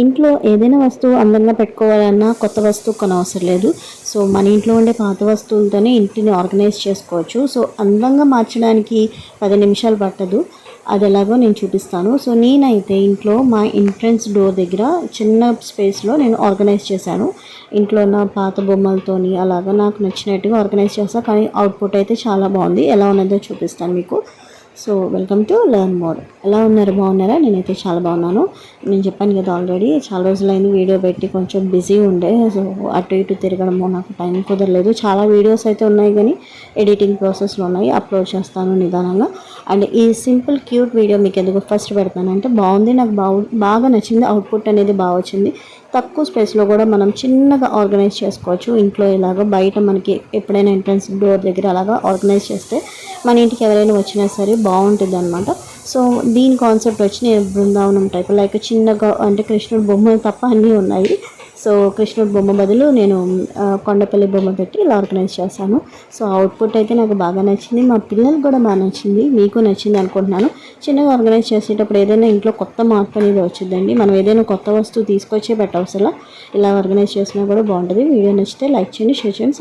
ఇంట్లో ఏదైనా వస్తువు అందంగా పెట్టుకోవాలన్నా కొత్త వస్తువు కొనవసరం లేదు. సో మన ఇంట్లో ఉండే పాత వస్తువులతోనే ఇంటిని ఆర్గనైజ్ చేసుకోవచ్చు. సో అందంగా మార్చడానికి పది నిమిషాలు పట్టదు. అది ఎలాగో నేను చూపిస్తాను. సో నేనైతే ఇంట్లో మా ఎంట్రన్స్ డోర్ దగ్గర చిన్న స్పేస్లో నేను ఆర్గనైజ్ చేశాను. ఇంట్లో ఉన్న పాత బొమ్మలతోని అలాగా నాకు నచ్చినట్టుగా ఆర్గనైజ్ చేస్తాను కానీ అవుట్పుట్ అయితే చాలా బాగుంది. ఎలా ఉన్నదో చూపిస్తాను మీకు. So welcome to learn more. ఎలా ఉన్నారు? బాగున్నారా? నేనైతే చాలా బాగున్నాను. నేను చెప్పాను కదా ఆల్రెడీ చాలా రోజులైంది వీడియో పెట్టి కొంచెం బిజీ ఉండే సో అటు ఇటు తిరగడము నాకు టైం కుదరలేదు. చాలా వీడియోస్ అయితే ఉన్నాయి కానీ ఎడిటింగ్ ప్రాసెస్లో ఉన్నాయి అప్లోడ్ చేస్తాను నిదానంగా. అండ్ ఈ సింపుల్ క్యూట్ వీడియో మీకు ఎందుకు ఫస్ట్ పెడతానంటే బాగుంది నాకు బాగు బాగా నచ్చింది అవుట్పుట్ అనేది బాగా వచ్చింది. తక్కువ స్పేస్లో కూడా మనం చిన్నగా ఆర్గనైజ్ చేసుకోవచ్చు. ఇంట్లో ఇలాగ బయట మనకి ఎప్పుడైనా ఎంట్రన్స్ డోర్ దగ్గర అలాగా ఆర్గనైజ్ చేస్తే మన ఇంటికి ఎవరైనా వచ్చినా సరే బాగుంటుంది అనమాట సో దీని కాన్సెప్ట్ వచ్చి నేను బృందావనం టైప్ లైక్ చిన్నగా అంటే కృష్ణుడు బొమ్మలు తప్ప అన్నీ ఉన్నాయి. సో కృష్ణుడు బొమ్మ బదులు నేను కొండపల్లి బొమ్మ పెట్టి ఇలా ఆర్గనైజ్ చేశాను. సో అవుట్పుట్ అయితే నాకు బాగా నచ్చింది. మా పిల్లలకు కూడా బాగా నచ్చింది. మీకు నచ్చింది అనుకుంటున్నాను. చిన్నగా ఆర్గనైజ్ చేసేటప్పుడు ఏదైనా ఇంట్లో కొత్త మార్పు అనేది వచ్చిందండి మనం ఏదైనా కొత్త వస్తువు తీసుకొచ్చే పెట్టవసలా ఇలా ఆర్గనైజ్ చేసినా కూడా బాగుంటుంది. వీడియో నచ్చితే లైక్ చేయండి షేర్ చేయండి